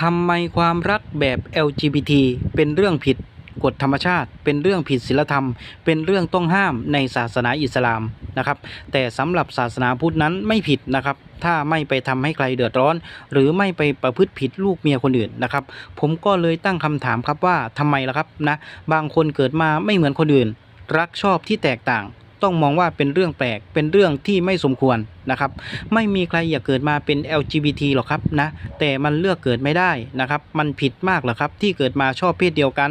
ทำไมความรักแบบ LGBT เป็นเรื่องผิดกฎธรรมชาติ เป็นเรื่องผิดศีลธรรม เป็นเรื่องต้องห้ามในศาสนาอิสลามนะครับ แต่สำหรับศาสนาพุทธนั้นไม่ผิดนะครับ ถ้าไม่ไปทำให้ใครเดือดร้อน หรือไม่ไปประพฤติผิดลูกเมียคนอื่นนะครับ ผมก็เลยตั้งคำถามครับว่าทำไมล่ะครับนะ บางคนเกิดมาไม่เหมือนคนอื่น รักชอบที่แตกต่าง ต้องมองว่าเป็นเรื่องแปลก เป็นเรื่องที่ไม่สมควรนะครับ ไม่มีใครอยากเกิดมาเป็น LGBT หรอกครับนะ แต่มันเลือกเกิดไม่ได้นะครับ มันผิดมากหรอครับ ที่เกิดมาชอบเพศเดียวกัน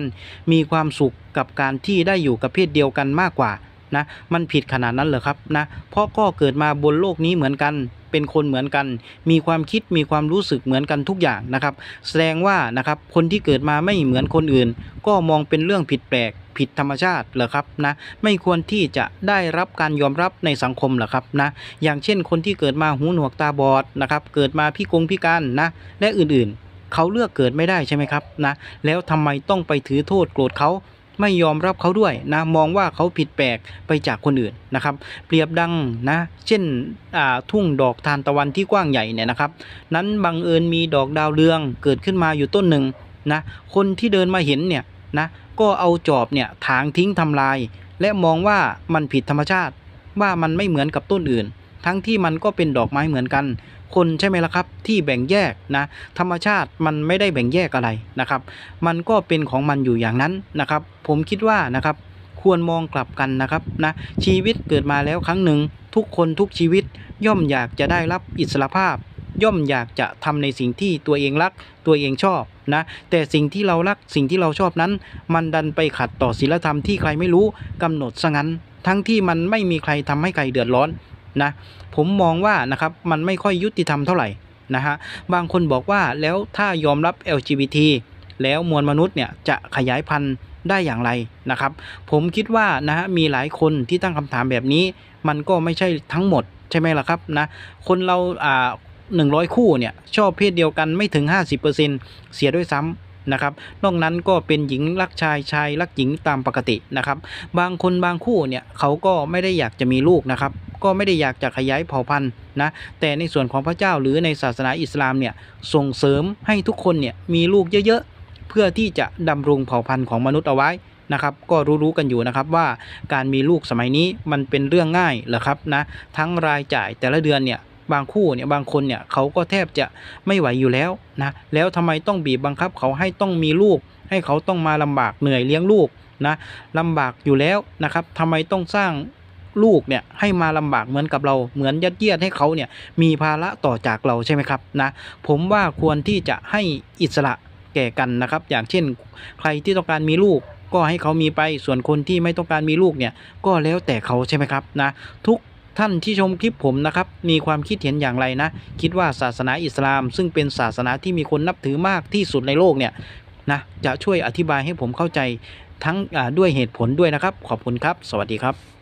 มีความสุขกับการที่ได้อยู่กับเพศเดียวกันมากกว่านะมันผิดขนาดนั้นเหรอครับนะเพราะก็เกิดมาบนโลกนี้เหมือนกัน เป็นคนเหมือนกัน มีความคิดมีความรู้สึกเหมือนกันทุกอย่างนะครับ แสดงว่านะครับคนที่เกิดมาไม่เหมือนคนอื่น ก็มองเป็นเรื่องผิดแปลก ผิดธรรมชาติเหรอครับนะไม่ควรที่จะได้รับการยอมรับในสังคมเหรอครับนะอย่างเช่นคนที่เกิดมาหูหนวกตาบอดนะครับเกิดมาพิกงพิการนะและอื่นๆ เขาเลือกเกิดไม่ได้ใช่ไหมครับนะแล้วทำไมต้องไปถือโทษโกรธเขาไม่ยอมรับเขาด้วยนะมองว่าเขาผิดแปลกไปจากคนอื่นนะครับ เปรียบดังนะเช่นทุ่งดอกทานตะวันที่กว้างใหญ่เนี่ยนะครับ นั้นบังเอิญมีดอกดาวเรืองเกิดขึ้นมาอยู่ต้นหนึ่งนะคนที่เดินมาเห็นเนี่ย นะก็เอาจอบเนี่ยถางทิ้งทำลาย และมองว่ามันผิดธรรมชาติ ว่ามันไม่เหมือนกับต้นอื่น ทั้งที่มันก็เป็นดอกไม้เหมือนกัน คนใช่ไหมล่ะครับ ที่แบ่งแยกนะธรรมชาติมันไม่ได้แบ่งแยกอะไรนะครับ มันก็เป็นของมันอยู่อย่างนั้นนะครับ ผมคิดว่านะครับ ควรมองกลับกันนะครับนะชีวิตเกิดมาแล้วครั้งหนึ่งทุกคนทุกชีวิตย่อมอยากจะได้รับอิสรภาพ ย่อมอยากจะทำในสิ่งที่ตัวเองรักตัวเองชอบนะแต่สิ่งที่เรารักสิ่งที่เราชอบนั้น มันดันไปขัดต่อศีลธรรมที่ใครไม่รู้กำหนดซะงั้น ทั้งที่มันไม่มีใครทำให้ใครเดือดร้อนนะผมมองว่านะครับมันไม่ค่อยยุติธรรมเท่าไหร่นะฮะบางคนบอกว่าแล้วถ้ายอมรับ LGBT แล้วมวลมนุษย์เนี่ยจะขยายพันธุ์ได้อย่างไรนะครับ ผมคิดว่านะฮะมีหลายคนที่ตั้งคำถามแบบนี้ มันก็ไม่ใช่ทั้งหมดใช่ไหมล่ะครับนะคนเราอ่า หนึ่งร้อยคู่เนี่ยชอบเพศเดียวกันไม่ถึง 50%เสียด้วยซ้ำนะครับนอกนั้นก็เป็นหญิงรักชายชายรักหญิงตามปกตินะครับ บางคนบางคู่เนี่ยเขาก็ไม่ได้อยากจะมีลูกนะครับ ก็ไม่ได้อยากจะขยายเผ่าพันธุ์นะแต่ในส่วนของพระเจ้าหรือในศาสนาอิสลามเนี่ยส่งเสริมให้ทุกคนเนี่ยมีลูกเยอะๆ เพื่อที่จะดำรงเผ่าพันธุ์ของมนุษย์เอาไว้นะครับก็รู้ๆกันอยู่นะครับว่าการมีลูกสมัยนี้มันเป็นเรื่องง่ายเหรอครับนะทั้งรายจ่ายแต่ละเดือนเนี่ย บางคู่เนี่ยบางคนเนี่ยเขาก็แทบจะไม่ไหวอยู่แล้วนะแล้วทำไมต้องบีบบังคับเขาให้ต้องมีลูก ให้เขาต้องมาลำบากเหนื่อยเลี้ยงลูกนะลำบากอยู่แล้วนะครับทำไมต้องสร้างลูกเนี่ยให้มาลำบากเหมือนกับเราเหมือนยัดเยียดให้เขาเนี่ยมีภาระต่อจากเราใช่ไหมครับนะผมว่าควรที่จะให้อิสระแก่กันนะครับ อย่างเช่น ใครที่ต้องการมีลูกก็ให้เขามีไปส่วนคนที่ไม่ต้องการมีลูกเนี่ยก็แล้วแต่เขาใช่ไหมครับนะทุก ท่านที่ชมคลิปผมนะครับ มีความคิดเห็นอย่างไรนะ คิดว่าศาสนาอิสลาม ซึ่งเป็นศาสนาที่มีคนนับถือมากที่สุดในโลกเนี่ยนะจะช่วยอธิบายให้ผมเข้าใจทั้งด้วยเหตุผลด้วยนะครับ ขอบคุณครับ สวัสดีครับ